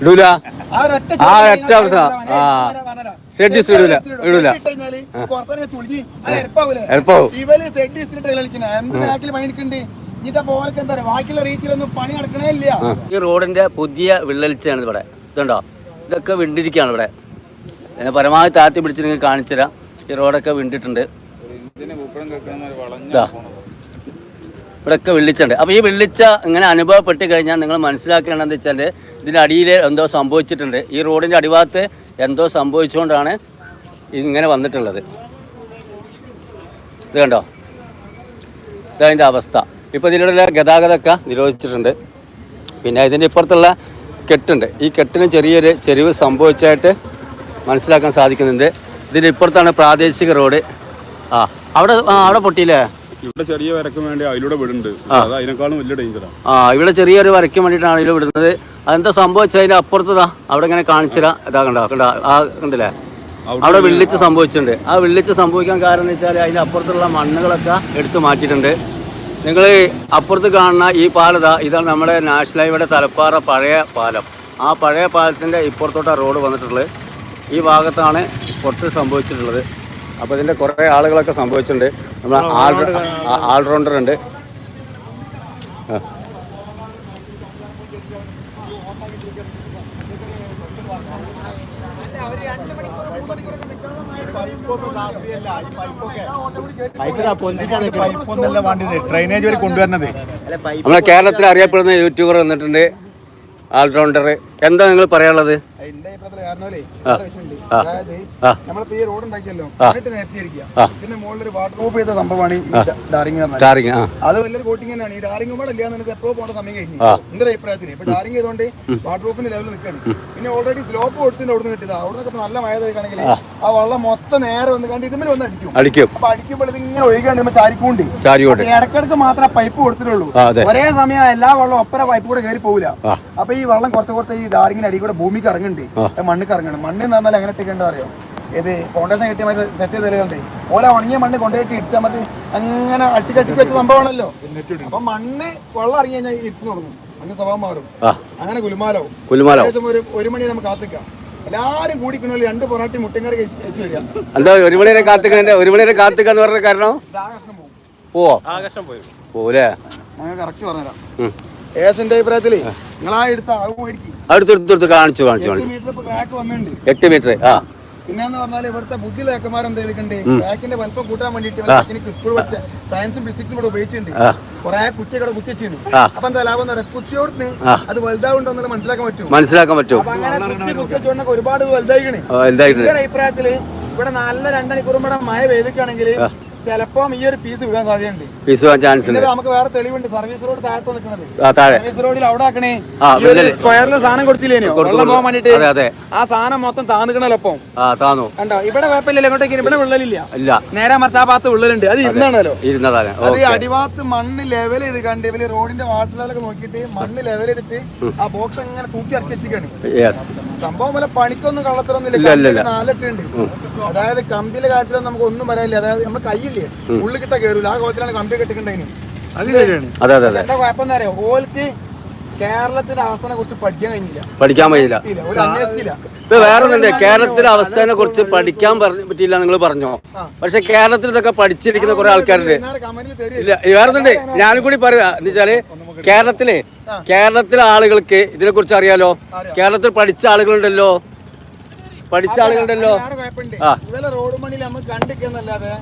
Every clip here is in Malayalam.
ഇടൂല. ആ ഒറ്റ ആ. ഷെഡ് ഇസ്തിരി ഇടൂല, ഇടൂല. ഇവർ ഷെഡ് കളിക്കണ. ഈ റോഡിന്റെ പുതിയ വിള്ളലിച്ചാണ് ഇവിടെ. ഇതുണ്ടോ? ഇതൊക്കെ വിണ്ടിരിക്കുകയാണ് ഇവിടെ. പരമാവധി താത്തി പിടിച്ചിട്ട് കാണിച്ചുതരാം. ഈ റോഡൊക്കെ വിണ്ടിട്ടുണ്ട്. ഇതാ ഇവിടെയൊക്കെ വിള്ളിച്ചുണ്ട്. അപ്പോൾ ഈ വെള്ളിച്ച ഇങ്ങനെ അനുഭവപ്പെട്ട് കഴിഞ്ഞാൽ നിങ്ങൾ മനസ്സിലാക്കേണ്ടതെന്ന് വെച്ചാൽ ഇതിന്റെ അടിയിൽ എന്തോ സംഭവിച്ചിട്ടുണ്ട്. ഈ റോഡിന്റെ അടിഭാഗത്ത് എന്തോ സംഭവിച്ചുകൊണ്ടാണ് ഇങ്ങനെ വന്നിട്ടുള്ളത്. ഇത് കണ്ടോ? ഇതതിന്റെ അവസ്ഥ. ഇപ്പോൾ ഇതിലൂടെ ഗതാഗതമൊക്കെ നിരോധിച്ചിട്ടുണ്ട്. പിന്നെ ഇതിന്റെ ഇപ്പുറത്തുള്ള കെട്ടുണ്ട്. ഈ കെട്ടിന് ചെറിയൊരു ചെരിവ് സംഭവിച്ചായിട്ട് മനസ്സിലാക്കാൻ സാധിക്കുന്നുണ്ട്. ഇതിന്റെ ഇപ്പുറത്താണ് പ്രാദേശിക റോഡ്. ആ അവിടെ അവിടെ പൊട്ടിയില്ലേ? ഇവിടെ ചെറിയ വരക്കും വേണ്ടി അതിലൂടെ വിടുന്നുണ്ട്. അത് അതിനേക്കാളും വലിയ ഡേഞ്ചറാണ് ആ ഇവിടെ ചെറിയൊരു വരയ്ക്ക് വേണ്ടിയിട്ടാണ് ഇതിൽ വിടുന്നത്. അതെന്താ സംഭവിച്ചത് അതിന്റെ അപ്പുറത്തതാ അവിടെ ഇങ്ങനെ കാണിച്ചില്ല ഇതാ കണ്ടോ കണ്ട ആ കണ്ടില്ലേ? അവിടെ വിള്ളിച്ച് സംഭവിച്ചിട്ടുണ്ട്. ആ വിള്ളിച്ച് സംഭവിക്കാൻ കാരണം എന്ന് വെച്ചാൽ അതിന്റെ അപ്പുറത്തുള്ള മണ്ണുകളൊക്കെ എടുത്തു മാറ്റിയിട്ടുണ്ട്. നിങ്ങൾ അപ്പുറത്ത് കാണുന്ന ഈ പാലതാ ഇതാണ് നമ്മുടെ നാഷണൽ ഹൈവേയുടെ തലപ്പാറ പഴയ പാലം. ആ പഴയ പാലത്തിന്റെ ഇപ്പുറത്തോട്ട് റോഡ് വന്നിട്ടുള്ളത്. ഈ ഭാഗത്താണ് പൊട്ട് സംഭവിച്ചിട്ടുള്ളത്. അപ്പോൾ ഇതിന്റെ കുറേ ആളുകളൊക്കെ സംഭവിച്ചിട്ടുണ്ട്. നമ്മൾ ഓൾറൗണ്ടർ ആൾറൗണ്ടർ ഉണ്ട് നമ്മളെ കേരളത്തിൽ അറിയപ്പെടുന്ന യൂട്യൂബർ വന്നിട്ടുണ്ട്. ആൾറൗണ്ടർ. എന്താ നിങ്ങൾ പറയാനുള്ളത്? എന്റെ കാരണമല്ലേ. അതായത് നമ്മളിപ്പോ ഈ റോഡ് ഉണ്ടാക്കിയല്ലോ ആ. എന്നിട്ട് നേരത്തെ പിന്നെ മുകളിൽ ഒരു വാട്ടർ പ്രൂഫ് ചെയ്ത സംഭവമാണ് ഈ അത് വലിയൊരു തന്നെയാണ്. കൂടെ പോകേണ്ട സമയം കഴിഞ്ഞു. ആ. എന്റെ അഭിപ്രായത്തിൽ ഇപ്പൊ ഡാറിങ് ചെയ്തോണ്ട് വാട്ടർ പ്രൂഫിന്റെ ലെവലിൽ പിന്നെ ഓൾറെഡി സ്ലോപ്പ് കൊടുത്തിട്ട് അവിടെ നിന്ന് കിട്ടിയത് അവിടെ നിന്നൊക്കെ നല്ല മഴ ആ. വെള്ളം മൊത്തം നേരെ വന്ന് കണ്ട് ഇതിന്മേൽ വന്ന് അടിക്കും. അടിക്കും. അപ്പൊ അടിക്കുമ്പോൾ ഇങ്ങനെ ഒഴുകാണ്ട് നമ്മൾ ചാരിക്കൂണ്ട്. ചാരിയോട് അപ്പൊ ഇടക്കിടക്ക് മാത്രമേ പൈപ്പ് കൊടുത്തിട്ടുള്ളൂ. ഒരേ സമയം എല്ലാ വെള്ളം ഒപ്പര പൈപ്പ് കൂടെ കയറി പോകില്ല. അപ്പൊ ഈ വെള്ളം കുറച്ച് കുറച്ച് ഈ ഡാറിങ്ങിന് അടി കൂടെ ഭൂമിക്ക് ഇറങ്ങുന്നുണ്ട് മണ്ണിക്ക് ഇറങ്ങണം. മണ്ണ് എന്ന് പറഞ്ഞാൽ എങ്ങനെ ഇട്ടിക്കേണ്ട അറിയോ? ഇത് ഫൗണ്ടേഷൻ കിട്ടിയ മതി സെറ്റ് ചെയ്ത് തരുന്നുണ്ട് ഓല ഉണങ്ങിയ മണ്ണ് കൊണ്ടുപോയിട്ട് ഇടിച്ചാൽ മതി. അങ്ങനെ അട്ടിക്കട്ടിക്ക് വെച്ച സംഭവമാണല്ലോ. അപ്പൊ മണ്ണ് വെള്ളം ഇറങ്ങി കഴിഞ്ഞാൽ ഇരിച്ചു തുടങ്ങും. മണ്ണ് സ്വഭാവം മാറും. അങ്ങനെ കുലുമാലാവും. കുലുമാലോ ഏകദേശം ഒരു ഒരു മണി നമുക്ക് കാത്തിക്കാം. എല്ലാരും കൂടി രണ്ട് പൊറാട്ടി മുട്ടങ്കറി വെച്ച് വരിക. എന്താ ഒരു മണി വരെ കാത്തുക്കതിന്റെ ഒരു മണി വരെ കാത്തുക്കാന്ന് പറഞ്ഞ കാരണം? പോകും പോവോ. പോവൂലേ? ഞങ്ങൾ കറക്റ്റ് പറഞ്ഞുതരാം. ഏസിന്റെ നിങ്ങൾ ആ എടുത്ത അളവ് മേടിക്കും കാണിച്ചു കാണിച്ചു എട്ട് കാണിച്ചു. മീറ്റർ ഇപ്പൊ ക്രാക്ക് വന്നിട്ടുണ്ട്. എട്ട് മീറ്റർ ആ. പിന്നെന്ന് പറഞ്ഞാൽ ഇവിടുത്തെ ബുദ്ധിയിലേക്കന്മാർ എന്ത് ചെയ്തിട്ടുണ്ട്? ക്രാക്കിന്റെ വലിപ്പം കൂട്ടാൻ വേണ്ടിയിട്ട് ടെക്നിക്ക് സ്കൂൾ പഠിച്ച സയൻസും ഫിസിക്സും ഇവിടെ ഉപയോഗിച്ചിട്ടുണ്ട്. ആ. കുറെ കുറ്റിയൊക്കെ കുത്തിച്ചിട്ടുണ്ട്. ആ. അപ്പൊ എന്താ ലാഭം എന്ന് പറയാം? കുത്തിയോടിന് അത് വലുതാവുണ്ടോ എന്നുള്ള മനസ്സിലാക്കാൻ പറ്റും മനസ്സിലാക്കാൻ പറ്റും. അപ്പൊ അങ്ങനെ കുത്തി കുത്തിച്ചോണ്ടൊക്കെ ഒരുപാട് വലുതായിട്ട് വലുതായിക്കണ്. ആ, എന്തായിട്ടുണ്ട് അഭിപ്രായത്തിൽ ഇവിടെ നല്ല രണ്ടണിക്കൂറും ഇവിടെ മഴ പെയ്തിക്കാണെങ്കിൽ ചിലപ്പോ ഈ ഒരു പീസ് വീഴാൻ സാധ്യതയുണ്ട്. പീസ് ചാൻസ് ഉണ്ട് നമുക്ക് വേറെ തെളിവുണ്ട്. സർവീസ് റോഡ് താഴത്ത് നിൽക്കുന്നത് താഴെ. സർവീസ് റോഡിൽ അവിടെ ആക്കണേ. സ്ക്വയറിൽ സാധനം കൊടുത്തില്ലേനോ? കൊടുത്തു, വെള്ളം പോകാൻ വേണ്ടിട്ട് അതെ, അതെ. ആ സാധനം മൊത്തം താന്നിക്കണല്ലോ ഒപ്പം ആ താന്നു. കണ്ടോ? ഇവിടെ കുഴപ്പമില്ലല്ലോ. ഇങ്ങോട്ടേക്ക് ഇവിടെ വിള്ളലില്ല. ഇല്ല. നേരെ മറിച്ച് ആ ഭാഗത്ത് വിള്ളലുണ്ട്. അത് ഇരുന്നാണല്ലോ. ഇരുന്നതാണ്. അത് അടിഭാഗത്ത് മണ്ണ് ലെവൽ ചെയ്ത് കണ്ട് ഇവർ റോഡിന്റെ വാട്ടർ ലെവലൊക്കെ നോക്കിയിട്ട് മണ്ണ് ലെവൽ ചെയ്തിട്ട് ആ ബോക്സ് അങ്ങനെ തൂക്കി ഇറക്കി യെസ് സംഭവം പോലെ പണിക്കൊന്നും കള്ളത്തരൊന്നുമില്ല ഉണ്ട് അതായത് കമ്പിയിലെ കാര്യത്തിലൊന്നും നമുക്ക് ഒന്നും വരാനില്ല. അതായത് നമ്മുടെ കയ്യില്ലേ? ഉള്ളിൽ കിട്ടാ കയറൂല ആ കോലത്തിലാണ് കമ്പി അതെ അതെ അതെ എന്താ കുഴപ്പം അറിയോ ഓൽക്ക് കേരളത്തിന്റെ അവസ്ഥനെ കുറിച്ച് പഠിക്കാൻ കഴിഞ്ഞില്ല പഠിക്കാൻ കഴിയില്ല ഇല്ല, ഒരു അന്വേഷിച്ചില്ല. ഇപ്പൊ വേറെ ഒന്നുണ്ട് കേരളത്തിലെ അവസ്ഥയെ കുറിച്ച് പഠിക്കാൻ പറ്റിയില്ല നിങ്ങൾ പറഞ്ഞോ? പക്ഷെ കേരളത്തിൽ ഇതൊക്കെ പഠിച്ചിരിക്കുന്ന കുറെ ആൾക്കാരുണ്ട്. ഇല്ല വേറെ ഒന്നുണ്ട് ഞാനും കൂടി പറയാ എന്ന് വെച്ചാൽ കേരളത്തിലെ കേരളത്തിലെ ആളുകൾക്ക് ഇതിനെ കുറിച്ച് അറിയാലോ? കേരളത്തിൽ പഠിച്ച ആളുകളുണ്ടല്ലോ? പഠിച്ച ആളുകളുണ്ടല്ലോ. റോഡ് മണിയിൽ നമ്മൾ കണ്ടിരിക്കുന്നല്ലാതെ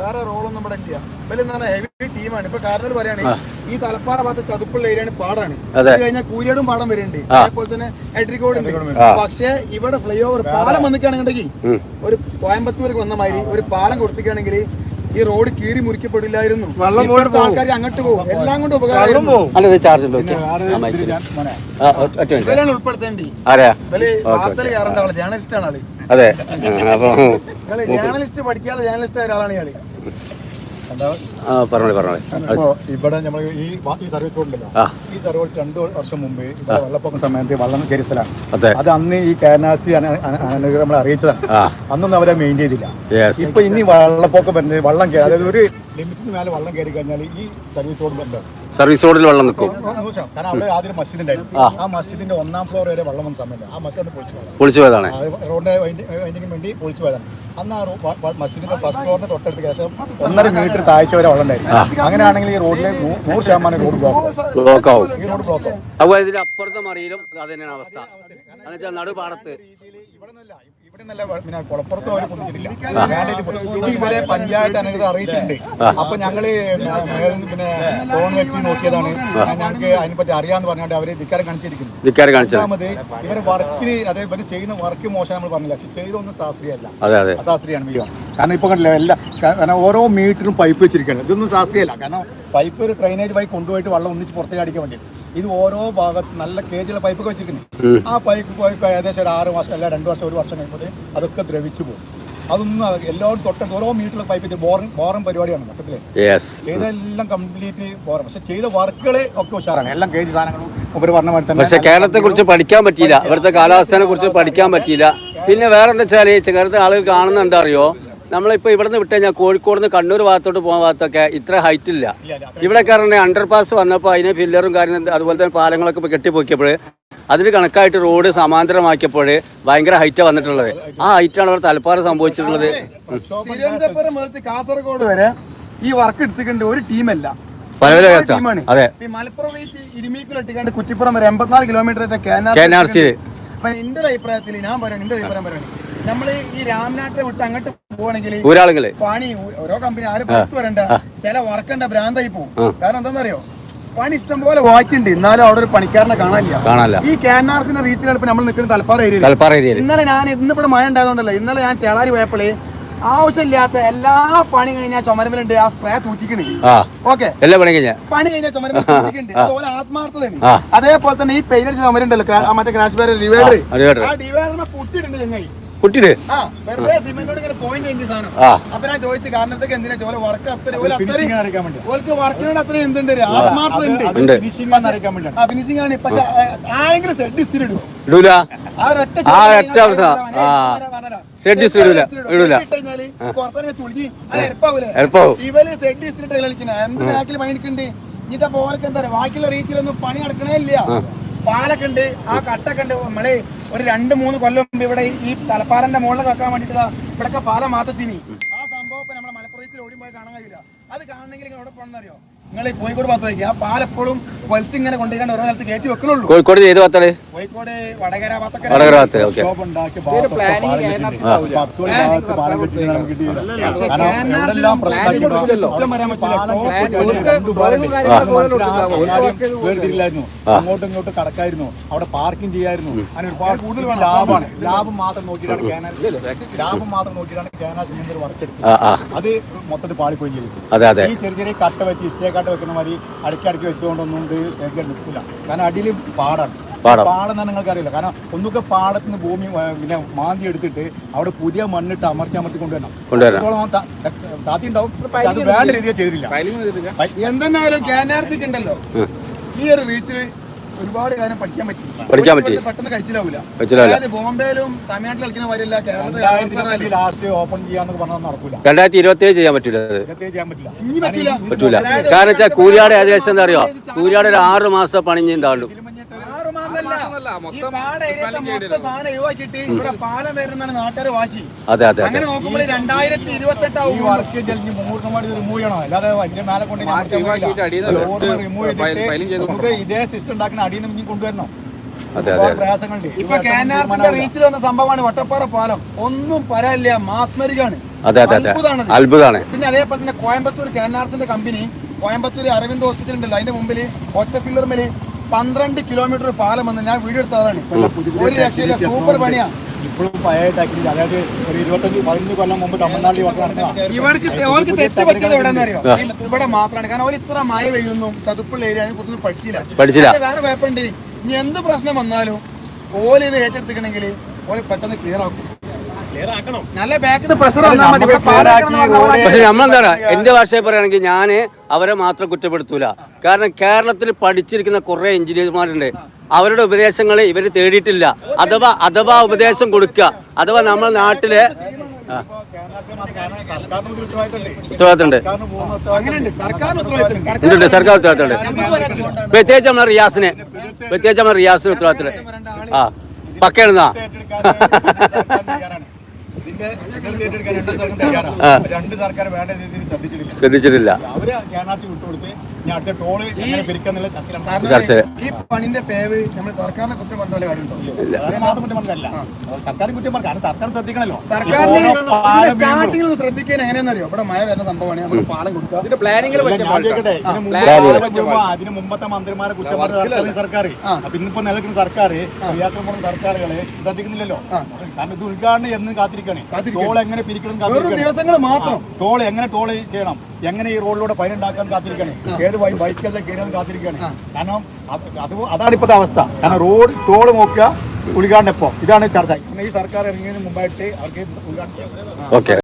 വേറെ റോഡൊന്നും ഇവിടെ ഇല്ല. ഇവൽ ടീമാണ്. ഇപ്പൊ കാരണൽ പറയുകയാണെങ്കിൽ ഈ തലപ്പാറ ഭാഗത്ത് ചതുപ്പുള്ള ഏരിയയാണ് പാടാണ്. അതെ. കഴിഞ്ഞാൽ കൂരിയാടും പാടം വരുന്നുണ്ട് അതേപോലെ തന്നെ ഹെഡ്രിക്കോട് ഉണ്ട്. പക്ഷേ ഇവിടെ ഫ്ലൈ ഓവർ പാലം വന്നിക്കുകയാണെന്നുണ്ടെങ്കിൽ ഒരു കോയമ്പത്തൂർക്ക് വന്ന മാതിരി ഒരു പാലം കൊടുത്തിക്കുകയാണെങ്കിൽ ഈ റോഡ് കീറി മുറിക്കപ്പെടില്ലായിരുന്നു. ആൾക്കാർ അങ്ങോട്ട് പോകും എല്ലാം കൊണ്ട് ഉപകാരം ഉൾപ്പെടുത്തേണ്ടി. ജേർണലിസ്റ്റ് ആണ് ആൾ. ജേർണലിസ്റ്റ് പഠിക്കാതെ ജേർണലിസ്റ്റ് ആയ ഒരാളാണ് ഇയാൾ. ആ പറഞ്ഞോളി പറഞ്ഞോളി. അപ്പോ ഇവിടെ നമ്മൾ ഈ ഈ സർവീസ് റോഡ് ഈ സർവീസ് രണ്ടു വർഷം മുമ്പ് ഇവിടെ വെള്ളപ്പൊക്കം സമയത്ത് വെള്ളം സ്ഥലമാണ്. അതെ. അത് അന്ന് ഈ കേരനാസി നമ്മൾ അറിയിച്ചതാണ്. ആ. അന്നൊന്നും അവരെ മെയിൻ ചെയ്തില്ല. ഇപ്പൊ ഇനി വെള്ളപ്പൊക്കം വരുന്നത് വെള്ളം കയറി അതായത് ഒരു ലിമിറ്റിന് മേലെ വെള്ളം കയറി കഴിഞ്ഞാൽ ഈ സർവീസ് റോഡ് ബന്ധം സർവീസ് റോഡിൽ വെള്ളം നിൽക്കും. കാരണം അവിടെ ആദ്യം മസ്ജിദ് ഉണ്ടായിരുന്നു ആ. മസ്ജിദിന്റെ ഒന്നാം ഫ്ലോർ വരെ വെള്ളം വന്ന സമയത്ത് ആ മസ്ജിദ് പൊളിച്ചു പോയതാണ്. പൊളിച്ചു പോയതാണ്. റോഡിന്റെ വൈൻഡിങ്ങിന് വേണ്ടി പൊളിച്ചു പോയതാണ്. അന്ന് ആ റോ- വ- വ- മസ്ജിദിന്റെ ഫസ്റ്റ് ഫ്ലോറിന്റെ തൊട്ടടുത്ത് ശേഷം ഒന്നര മീറ്റർ താഴ്ച വരെ വെള്ളം ഉണ്ടായിരുന്നു. അങ്ങനെയാണെങ്കിൽ ഈ റോഡിലെ നൂറ് ശതമാനം റോഡ് ബ്ലോക്ക് ബ്ലോക്ക് ആവും. ഈ റോഡ് ബ്ലോക്ക് അതുപോലെ ഇതിന്റെ അപ്പുറത്തെ മറിയിലും അത് തന്നെയാണ് അവസ്ഥ. എന്നുവെച്ചാൽ നടുപാടത്ത്? ഇവിടെ ഇവരെ പഞ്ചായത്ത് അനധികൃത അറിയിച്ചിട്ടുണ്ട്. അപ്പൊ ഞങ്ങൾ പിന്നെ ഫോൺ വെച്ച് നോക്കിയതാണ്. ഞങ്ങൾക്ക് അതിനെപ്പറ്റി അറിയാന്ന് പറഞ്ഞാണ്ട് അവർ ധിക്കാരം കാണിച്ചിരിക്കുന്നു. രണ്ടാമത് ഇവർ വർക്കിന് അതായത് ഇവർ ചെയ്യുന്ന വർക്ക് മോശം നമ്മൾ പറഞ്ഞില്ല. പക്ഷെ ചെയ്തൊന്നും ശാസ്ത്രീയല്ല. അശാസ്ത്രീയാണ് മുഴുവൻ കാരണം ഇപ്പൊ കണ്ടില്ല എല്ലാ കാരണം ഓരോ മീറ്ററും പൈപ്പ് വെച്ചിരിക്കുകയാണ് ഇതൊന്നും ശാസ്ത്രീയല്ല. കാരണം പൈപ്പ് ഒരു ഡ്രൈനേജ് വഴി കൊണ്ടുപോയിട്ട് വെള്ളം ഒന്നിച്ച് പുറത്തേക്ക് അടിക്കാൻ വേണ്ടി ഇത് ഓരോ ഭാഗത്ത് നല്ല കേജിലെ പൈപ്പ് വെച്ചിരിക്കുന്നു. ആ പൈപ്പ് പോയി ഏകദേശം ഒരു ആറ് മാസം അല്ല രണ്ട് വർഷം ഒരു വർഷം കഴിയുമ്പോൾ അതൊക്കെ ദ്രവിച്ചു പോകും. അതൊന്നും എല്ലാവരും തൊട്ടടുത്ത് ഓരോ മീറ്ററിലെ പൈപ്പ് വെച്ച് ബോറിംഗ് ബോറും പരിപാടിയാണ് മൊത്തത്തിൽ. ചെയ്തെല്ലാം കംപ്ലീറ്റ് ബോറം പക്ഷെ ചെയ്ത വർക്കുകളെ ഒക്കെ ഉഷാറാണ്. എല്ലാം കേജ് സാധനങ്ങളും പക്ഷെ കേരളത്തെ കുറിച്ച് പഠിക്കാൻ പറ്റിയില്ല. ഇവിടുത്തെ കാലാവസ്ഥയെ കുറിച്ച് പഠിക്കാൻ പറ്റിയില്ല. പിന്നെ വേറെന്താ വെച്ചാൽ കേരളത്തിലെ ആളുകൾ കാണുന്ന എന്താ അറിയോ? നമ്മളിപ്പോൾ ഇവിടെ നിന്ന് വിട്ട് കഴിഞ്ഞാൽ കോഴിക്കോട് നിന്ന് കണ്ണൂർ ഭാഗത്തോട്ട് പോകുന്ന ഭാഗത്തൊക്കെ ഇത്ര ഹൈറ്റ് ഇല്ല. ഇവിടെ കാരണം അണ്ടർ പാസ് വന്നപ്പോൾ അതിന് ഫില്ലറും കാര്യം അതുപോലെ തന്നെ പാലങ്ങളൊക്കെ ഇപ്പോൾ കെട്ടിപ്പൊക്കിയപ്പോൾ അതിന് കണക്കായിട്ട് റോഡ് സമാന്തരമാക്കിയപ്പോൾ ഭയങ്കര ഹൈറ്റാണ് വന്നിട്ടുള്ളത്. ആ ഹൈറ്റാണ് ഇവിടെ തലപ്പാറ സംഭവിച്ചിട്ടുള്ളത്. തിരുവനന്തപുരം മുതൽ കാസർഗോഡ് വരെ ഈ വർക്ക് എടുത്തിട്ടുണ്ട് ഒരു ടീമല്ല. ടീമാണ് മലപ്പുറം റീച്ച് ഇടിമീക്കിൽ എത്തിക്കാണ്ട് കുറ്റിപ്പുറം വരെ എൺപത്തിനാല് കിലോമീറ്റർ എന്റെ ഒരു അഭിപ്രായത്തിൽ ഞാൻ പറയാം എന്റെ അഭിപ്രായം പറയണേ. നമ്മൾ ഈ രാംനാട്ടിനെ വിട്ട് അങ്ങോട്ട് പോവാണെങ്കിൽ ഊരാളുകൾ. പണി ഓരോ കമ്പനി ആരും പുറത്ത് വരണ്ട. ചില വർക്കണ്ട ഭ്രാന്തായി പോകും കാരണം എന്താണെന്നറിയോ? പണി ഇഷ്ടം പോലെ വായിക്കുന്നുണ്ട് എന്നാലും അവിടെ ഒരു പണിക്കാരനെ കാണാനില്ല. കാണാനില്ല. ഈ കാനാർസിന്റെ റീച്ചിലാണ് ഇപ്പൊ നമ്മൾ നിൽക്കുന്ന തലപ്പാറ ഏരിയയിൽ ഇന്നലെ ഞാൻ ഇന്നിവിടെ മഴ ഉണ്ടായതുകൊണ്ടല്ല ഇന്നലെ ഞാൻ ചേളാരി പോയപ്പോഴേ ആവശ്യമില്ലാത്ത എല്ലാ പണി കഴിഞ്ഞാൽ ചുമരമലുണ്ട് ആ സ്പ്രേ തൂച്ചിക്കണ് ആ. ഓക്കെ. എല്ലാ പണി കഴിഞ്ഞാൽ പണി കഴിഞ്ഞാൽ ചുമരമുണ്ട് തൂച്ചിക്കുന്നുണ്ട് അതുപോലെ ആത്മാർത്ഥതയാണ്. അതേപോലെ തന്നെ ഈ പെയിന്റ് ചുമരുണ്ടല്ലോ മറ്റേ ക്രാഷ് പേര് ഡിവൈഡർ ആ ഡിവൈഡറിനെ പൊട്ടിയിട്ടുണ്ട് ചങ്ങായി. ഉണ്ട്. ഉണ്ട്. ഇടുവോ? ഇടൂല. ആ ഒറ്റ അവസ്ഥ. ആ. സെഡ് ഇടൂല. ഇടൂല. എളുപ്പമാവും ഇവർ സെഡ് ഇസ്തിരിട്ട് കളിക്കുന്നത് എന്ത് ബാക്കിൽ പണിയെടുക്കുന്നുണ്ട് എന്നിട്ട് പോലൊക്കെ എന്താ പറയാ ബാക്കിയുള്ള റീച്ചിലൊന്നും പണി നടക്കണേ ഇല്ല. പാലൊക്കെ ഉണ്ട് ആ കട്ടൊക്കെ ഉണ്ട്. നമ്മളെ ഒരു രണ്ട് മൂന്ന് കൊല്ലം ഇവിടെ ഈ തലപ്പാലന്റെ മുകളിൽ വെക്കാൻ വേണ്ടിട്ട് ഇവിടൊക്കെ പാലം മാത്തച്ചിനി ആ സംഭവം ഇപ്പൊ നമ്മളെ മലപ്പുറത്തിൽ ഓടി പോയി കാണാൻ കഴിയില്ല. അത് കാണണമെങ്കിൽ അവിടെ പോകണമെന്നറിയോ നിങ്ങൾ കോഴിക്കോട് ഭാഗത്തേക്ക് ആ പാലപ്പോഴും ഇങ്ങനെ കൊണ്ടുപോയി ഓരോ സ്ഥലത്ത് കയറ്റി വെക്കണുള്ളൂ. കോഴിക്കോട് ചെയ്ത് പത്തൽ? കോഴിക്കോട് വടകര വടകര ഭാഗത്ത് ഓക്കെ. അങ്ങോട്ടും ഇങ്ങോട്ടും കടക്കായിരുന്നു. അവിടെ പാർക്കിംഗ് ചെയ്യായിരുന്നു. അങ്ങനെ ഒരുപാട് കൂടുതൽ ലാഭമാണ്. ലാഭം മാത്രം നോക്കിയിട്ടാണ് ലാഭം മാത്രം നോക്കിയിട്ടാണ് വർക്ക് എടുത്തത് അത് മൊത്തത്തിൽ പാളിപ്പോയി ചെയ്തു. അതെ അതെ. ഈ ചെറിയ ചെറിയ കട്ട വെച്ച് ഇഷ്ടേ കട്ട വെക്കുന്ന മാതിരി അടുക്കി അടുക്കി വെച്ചുകൊണ്ടൊന്നും ഇത് ശേഖരം നിൽക്കില്ല. കാരണം അടിയിൽ പാടാണ്. പാടെന്ന് നിങ്ങൾക്ക് അറിയില്ല കാരണം ഒന്നൊക്കെ പാടത്ത് നിന്ന് ഭൂമി പിന്നെ മാന്തി എടുത്തിട്ട് അവിടെ പുതിയ മണ്ണിട്ട് അമർത്തി അമർത്തി കൊണ്ടുവരണം. താത്തി ഉണ്ടാവും. അത് വേണ്ട രീതിയിൽ ചെയ്തിട്ടില്ല. എന്തെന്നാലും ഉണ്ടല്ലോ. ഈ ഒരു റീച്ചിൽ ഒരുപാട് കാര്യം പഠിക്കാൻ പറ്റി. പഠിക്കാൻ പറ്റി. പെട്ടെന്ന് കഴിച്ചിലാവൂല. കഴിച്ചിലാവില്ല. അതായത് ബോംബെയിലും തമിഴ്നാട്ടിൽ കളിക്കുന്ന വരില്ല കേരളത്തിൽ രണ്ടായിരത്തി ഇരുപത്തി ലാസ്റ്റ് ഓപ്പൺ ചെയ്യാന്ന് പറഞ്ഞാൽ നടക്കില്ല രണ്ടായിരത്തി ഇരുപത്തി ഏഴ് ചെയ്യാൻ പറ്റൂല അത്. ചെയ്യാൻ പറ്റില്ല പറ്റില്ല പറ്റൂല. കാരണം വെച്ചാൽ കൂലിയാട് ഏകദേശം എന്താ അറിയോ? കൂലിയാട് ഒരു ആറ് മാസം പണിഞ്ഞുണ്ടാവുള്ളൂ ആറ് മാസമല്ല ഈ പാട ഏരിയത്തെ മൊത്തം സാധനം ഒഴിവാക്കിയിട്ട് ഇവിടെ പാലം വരുന്നതാണ് നാട്ടുകാർ വാശി. അതെ അതെ അങ്ങനെ നോക്കുമ്പോൾ രണ്ടായിരത്തി വർക്ക് ജലിഞ്ഞ് റിമൂവ് ചെയ്യണം? അല്ലാതെ മേലെ കൊണ്ട് റിമൂവ് ചെയ്തിട്ട് നമുക്ക് ഇതേ സിസ്റ്റം ഉണ്ടാക്കുന്ന അടിയിൽ നിന്ന് കൊണ്ടുവരണം. പ്രയാസങ്ങളുണ്ട്. ഇപ്പൊ റീച്ചിൽ വന്ന സംഭവമാണ് വട്ടപ്പാറ പാലം. ഒന്നും പറയാനില്ല മാസ്മരികാണ് അതെ അതെ അതെ. അത്ഭുതമാണ്. പിന്നെ അതേപോലെ തന്നെ കോയമ്പത്തൂർ കാനാർസിന്റെ കമ്പനി കോയമ്പത്തൂർ അരവിന്ദ് ഹോസ്പിറ്റൽ ഉണ്ടല്ലോ. അതിന്റെ മുമ്പിൽ ഒറ്റ ഫില്ലർമേൽ പന്ത്രണ്ട് കിലോമീറ്റർ പാലം വന്ന് ഞാൻ വീട് എടുത്തതാണ് ഒരു രക്ഷയില്ല സൂപ്പർ പണിയാ. ഇപ്പോഴും പഴയ ടെക്നിക്ക് അതായത് ഒരു ഇരുപത്തഞ്ച് പതിനഞ്ച് കൊല്ലം മുമ്പ് തമിഴ്നാട്ടിൽ വർക്ക് ഇവർക്ക് അവർക്ക് തെറ്റ് പറ്റിയത് എവിടെയെന്ന് അറിയോ? ഇവിടെ മാത്രമാണ് കാരണം അവർ ഇത്ര മഴ പെയ്യുന്നു ചതുപ്പുള്ള ഏരിയ കുറിച്ച് പഠിച്ചില്ല. പഠിച്ചില്ല. വേറെ കുഴപ്പമുണ്ട് ഇനി എന്ത് പ്രശ്നം വന്നാലും ഓൽ ഇത് ഏറ്റെടുത്തിക്കണമെങ്കിൽ ഓൽ പെട്ടെന്ന് ക്ലിയർ ആക്കും. പക്ഷെ നമ്മളെന്താ പറയുക എന്റെ ഭാഷയിൽ പറയുകയാണെങ്കിൽ ഞാൻ അവരെ മാത്രം കുറ്റപ്പെടുത്തൂല. കാരണം കേരളത്തിൽ പഠിച്ചിരിക്കുന്ന കുറെ എഞ്ചിനീയർമാരുണ്ട്. അവരുടെ ഉപദേശങ്ങൾ ഇവർ തേടിയിട്ടില്ല. അഥവാ അഥവാ ഉപദേശം കൊടുക്കുക അഥവാ നമ്മുടെ നാട്ടിലെ ഉത്തരവാദിത്തമുണ്ട്. ഉണ്ട് സർക്കാർ ഉത്തരവാദിത്തമുണ്ട്. പ്രത്യേകിച്ച് നമ്മളെ റിയാസിന്. പ്രത്യേകിച്ച് നമ്മളെ റിയാസിന് ഉത്തരവാദിത്തമുണ്ട്. ആ. പക്കയാണെന്നാ? ശ്രദ്ധിച്ചിട്ടില്ല. ഈ പണിന്റെ പേവ് നമ്മൾ സർക്കാരിനെ കുറ്റം പറഞ്ഞ കാര്യമുണ്ടോ? സ്റ്റാർട്ടിങ്ങിൽ ശ്രദ്ധിക്കാൻ എങ്ങനെയാണെന്നറിയോ? ഇവിടെ മഴ വരുന്ന സംഭവമാണ്. നമ്മൾ പാലം കൊടുക്കുക അതിന് മുമ്പത്തെ മന്ത്രിമാരെ കുറ്റം പറഞ്ഞ സർക്കാർ ഇന്നിപ്പോ നിലനിൽക്കുന്ന സർക്കാർ സർക്കാരുകൾ ശ്രദ്ധിക്കുന്നില്ലല്ലോ. കാരണം ഇത് ഉദ്ഘാടനം എന്ന് കാത്തിരിക്കാണ് ടോൾ എങ്ങനെ പിരിക്കണം ദിവസങ്ങൾ മാത്രം. ടോൾ എങ്ങനെ ടോൾ ചെയ്യണം? എങ്ങനെ ഈ റോഡിലൂടെ ഫൈൻ ഉണ്ടാക്കാൻ കാത്തിരിക്കണേ? ഏത് ബൈക്കെല്ലാം കയറാൻ കാത്തിരിക്കാണ്? കാരണം അത് അത് അതാണ് ഇപ്പോഴത്തെ അവസ്ഥ. കാരണം റോഡ് ടോൾ നോക്കുക ഉദ്ഘാടനം എപ്പോ ഇതാണ് ചർച്ച. ഈ സർക്കാർ ഇറങ്ങിയതിന് മുമ്പായിട്ട് അവർക്ക് ഉദ്ഘാടനം